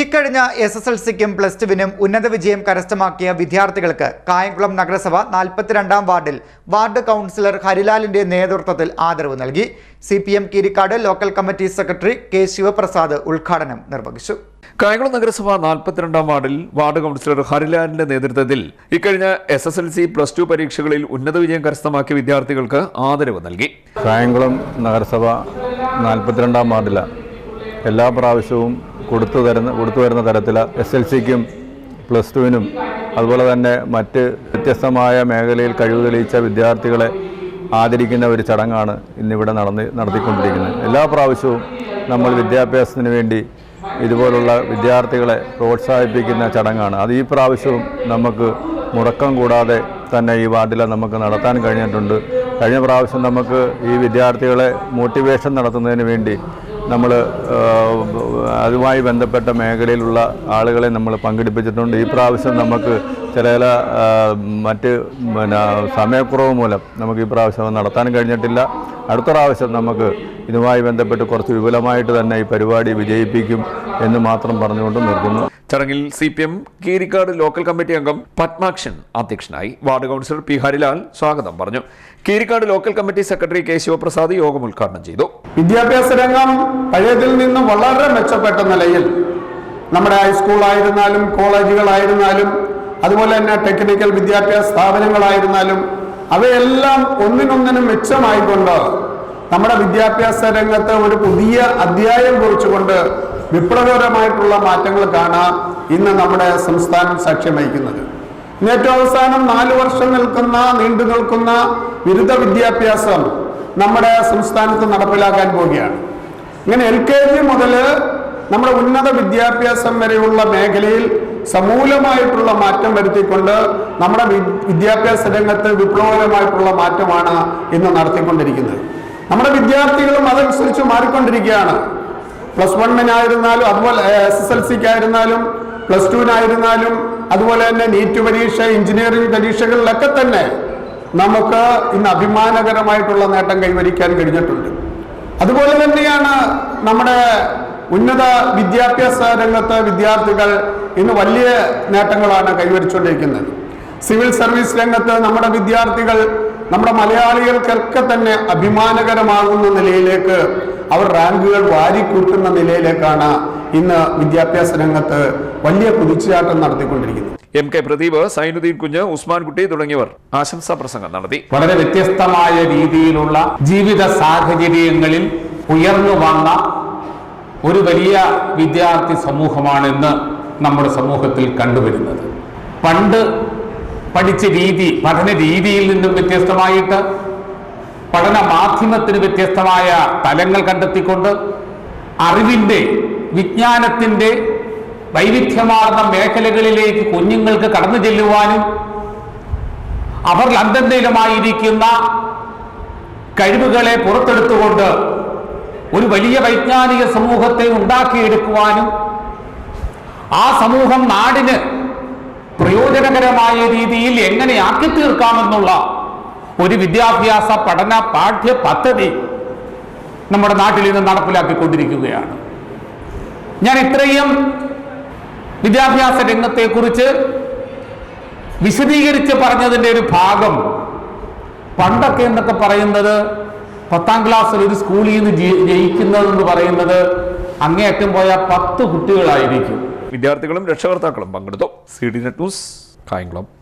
ഇക്കഴിഞ്ഞ S S L സിക്കും plus ടുവിനും ഉന്നത വിജയം കരസ്ഥമാക്കിയ വിദ്യാർത്ഥികൾക്ക് കായംകുളം നഗരസഭ നാൽപ്പത്തിരണ്ടാം വാർഡിൽ വാർഡ് കൗൺസിലർ ഹരിലാലിന്റെ നേതൃത്വത്തിൽ ആദരവ് നൽകി. C P M Keerikkad local committee secretary K Sivaprasad ഉദ്ഘാടനം നിർവഹിച്ചു. കായംകുളം നഗരസഭ നാൽപ്പത്തിരണ്ടാം വാർഡിൽ വാർഡ് കൗൺസിലർ ഹരിലാലിന്റെ നേതൃത്വത്തിൽ ഇക്കഴിഞ്ഞ S S L C plus two പരീക്ഷകളിൽ ഉന്നത വിജയം കരസ്ഥമാക്കിയ വിദ്യാർത്ഥികൾക്ക് ആദരവ് നൽകി. കായംകുളം നഗരസഭ നാൽപ്പത്തിരണ്ടാം വാർഡിലാണ്. എല്ലാ പ്രാവശ്യവും കൊടുത്തു തരുന്ന കൊടുത്തു വരുന്ന തരത്തിൽ എസ് എൽ സിക്കും പ്ലസ് ടുവിനും അതുപോലെ തന്നെ മറ്റ് വ്യത്യസ്തമായ മേഖലയിൽ കഴിവ് തെളിയിച്ച വിദ്യാർത്ഥികളെ ആദരിക്കുന്ന ഒരു ചടങ്ങാണ് ഇന്നിവിടെ നടന്ന് നടത്തിക്കൊണ്ടിരിക്കുന്നത്. എല്ലാ പ്രാവശ്യവും നമ്മൾ വിദ്യാഭ്യാസത്തിന് വേണ്ടി ഇതുപോലുള്ള വിദ്യാർത്ഥികളെ പ്രോത്സാഹിപ്പിക്കുന്ന ചടങ്ങാണ്. അത് ഈ പ്രാവശ്യവും നമുക്ക് മുടക്കം കൂടാതെ തന്നെ ഈ വാർഡിൽ നമുക്ക് നടത്താൻ കഴിഞ്ഞിട്ടുണ്ട്. കഴിഞ്ഞ പ്രാവശ്യം നമുക്ക് ഈ വിദ്യാർത്ഥികളെ മോട്ടിവേഷൻ നടത്തുന്നതിന് വേണ്ടി നമ്മൾ അതുമായി ബന്ധപ്പെട്ട മേഖലയിലുള്ള ആളുകളെ നമ്മൾ പങ്കെടുപ്പിച്ചിട്ടുണ്ട്. ഈ പ്രാവശ്യം നമുക്ക് ചില മറ്റ് പിന്നെ സമയക്കുറവ് മൂലം നമുക്ക് ഈ പ്രാവശ്യം നടത്താൻ കഴിഞ്ഞിട്ടില്ല. അടുത്ത പ്രാവശ്യം നമുക്ക് ഇതുമായി ബന്ധപ്പെട്ട് കുറച്ച് വിപുലമായിട്ട് തന്നെ ഈ പരിപാടി വിജയിപ്പിക്കും എന്ന് മാത്രം പറഞ്ഞുകൊണ്ട് നിർത്തുന്നു. ചടങ്ങിൽ C P M Keerikkad local committee അംഗം പത്മാക്ഷൻ അധ്യക്ഷനായി വാർഡ് കൗൺസിലർ പി ഹരിലാൽ സ്വാഗതം പറഞ്ഞു. Keerikkad local committee secretary K Sivaprasad യോഗം ഉദ്ഘാടനം ചെയ്തു. വിദ്യാഭ്യാസ രംഗം പഴയതിൽ നിന്നും വളരെ മെച്ചപ്പെട്ട നിലയിൽ നമ്മുടെ ഹൈസ്കൂളായിരുന്നാലും കോളേജുകളായിരുന്നാലും അതുപോലെ തന്നെ ടെക്നിക്കൽ വിദ്യാഭ്യാസ സ്ഥാപനങ്ങളായിരുന്നാലും അവയെല്ലാം ഒന്നിനൊന്നിനും മെച്ചമായിക്കൊണ്ട് നമ്മുടെ വിദ്യാഭ്യാസ രംഗത്ത് ഒരു പുതിയ അധ്യായം കുറിച്ചുകൊണ്ട് വിപ്ലവകരമായിട്ടുള്ള മാറ്റങ്ങൾ കാണാൻ ഇന്ന് നമ്മുടെ സംസ്ഥാനം സാക്ഷ്യം വഹിക്കുന്നത്. ഏറ്റവും അവസാനം നാല് വർഷം നിൽക്കുന്ന നീണ്ടു നിൽക്കുന്ന ബിരുദ വിദ്യാഭ്യാസം നമ്മുടെ സംസ്ഥാനത്ത് നടപ്പിലാക്കാൻ പോവുകയാണ്. ഇങ്ങനെ എൽ കെ ജി മുതൽ നമ്മുടെ ഉന്നത വിദ്യാഭ്യാസം വരെയുള്ള മേഖലയിൽ സമൂലമായിട്ടുള്ള മാറ്റം വരുത്തിക്കൊണ്ട് നമ്മുടെ വിദ്യാഭ്യാസ രംഗത്ത് വിപ്ലവകരമായിട്ടുള്ള മാറ്റമാണ് ഇന്ന് നടത്തിക്കൊണ്ടിരിക്കുന്നത്. നമ്മുടെ വിദ്യാർത്ഥികളും അതനുസരിച്ച് മാറിക്കൊണ്ടിരിക്കുകയാണ്. പ്ലസ് വണ്ണിനായിരുന്നാലും അതുപോലെ എസ് എസ് എൽ സിക്കായിരുന്നാലും പ്ലസ് ടുവിനായിരുന്നാലും അതുപോലെ തന്നെ നീറ്റ് പരീക്ഷ എഞ്ചിനീയറിംഗ് പരീക്ഷകളിലൊക്കെ തന്നെ നമുക്ക് ഇന്ന് അഭിമാനകരമായിട്ടുള്ള നേട്ടം കൈവരിക്കാൻ കഴിഞ്ഞിട്ടുണ്ട്. അതുപോലെ തന്നെയാണ് നമ്മുടെ ഉന്നത വിദ്യാഭ്യാസ രംഗത്ത് വിദ്യാർത്ഥികൾ ഇന്ന് വലിയ നേട്ടങ്ങളാണ് കൈവരിച്ചുകൊണ്ടിരിക്കുന്നത്. സിവിൽ സർവീസ് രംഗത്ത് നമ്മുടെ വിദ്യാർത്ഥികൾ നമ്മുടെ മലയാളികൾക്കൊക്കെ തന്നെ അഭിമാനകരമാകുന്ന നിലയിലേക്ക് അവർ റാങ്കുകൾ വാരിക്കൂട്ടുന്ന നിലയിലേക്കാണ് ഇന്ന് വിദ്യാഭ്യാസ രംഗത്ത് വലിയ കുതിച്ചുചാട്ടം നടത്തിക്കൊണ്ടിരിക്കുന്നത്. എം കെ പ്രദീപ് സൈനുദ്ദീൻ കുഞ്ഞ് ഉസ്മാൻ കുട്ടി തുടങ്ങിയവർ ആശംസാ പ്രസംഗം നടത്തി. വളരെ വ്യത്യസ്തമായ രീതിയിലുള്ള ജീവിത സാഹചര്യങ്ങളിൽ ഉയർന്നു വന്ന ഒരു വലിയ വിദ്യാർത്ഥി സമൂഹമാണ് ഇന്ന് നമ്മുടെ സമൂഹത്തിൽ കണ്ടുവരുന്നത്. പണ്ട് പഠിച്ച രീതി പഠന രീതിയിൽ നിന്നും വ്യത്യസ്തമായിട്ട് പഠന മാധ്യമത്തിന് വ്യത്യസ്തമായ തലങ്ങൾ കണ്ടെത്തിക്കൊണ്ട് അറിവിന്റെ വിജ്ഞാനത്തിന്റെ വൈവിധ്യമാർന്ന മേഖലകളിലേക്ക് കുഞ്ഞുങ്ങൾക്ക് കടന്നു ചെല്ലുവാനും അവർ അന്തന്തയിലുമായിരിക്കുന്ന കഴിവുകളെ പുറത്തെടുത്തുകൊണ്ട് ഒരു വലിയ വൈജ്ഞാനിക സമൂഹത്തെ ഉണ്ടാക്കിയെടുക്കുവാനും ആ സമൂഹം നാടിന് പ്രയോജനകരമായ രീതിയിൽ എങ്ങനെ ആക്കി തീർക്കാമെന്നുള്ള ഒരു വിദ്യാഭ്യാസ പഠന പാഠ്യ പദ്ധതി നമ്മുടെ നാട്ടിൽ നിന്ന് നടപ്പിലാക്കിക്കൊണ്ടിരിക്കുകയാണ്. ഞാൻ ഇത്രയും വിദ്യാഭ്യാസ രംഗത്തെക്കുറിച്ച് വിശദീകരിച്ച് പറഞ്ഞതിന്റെ ഒരു ഭാഗം പണ്ടൊക്കെ എന്നൊക്കെ പറയുന്നത് പത്താം ക്ലാസ്സിൽ ഒരു സ്കൂളിൽ നിന്ന് ജയി- ജയിക്കുന്നതെന്ന് പറയുന്നത് അങ്ങേയറ്റം പോയ പത്ത് കുട്ടികളായിരിക്കും. വിദ്യാർത്ഥികളും രക്ഷകർത്താക്കളും പങ്കെടുത്തു. C D net news Kayamkulam.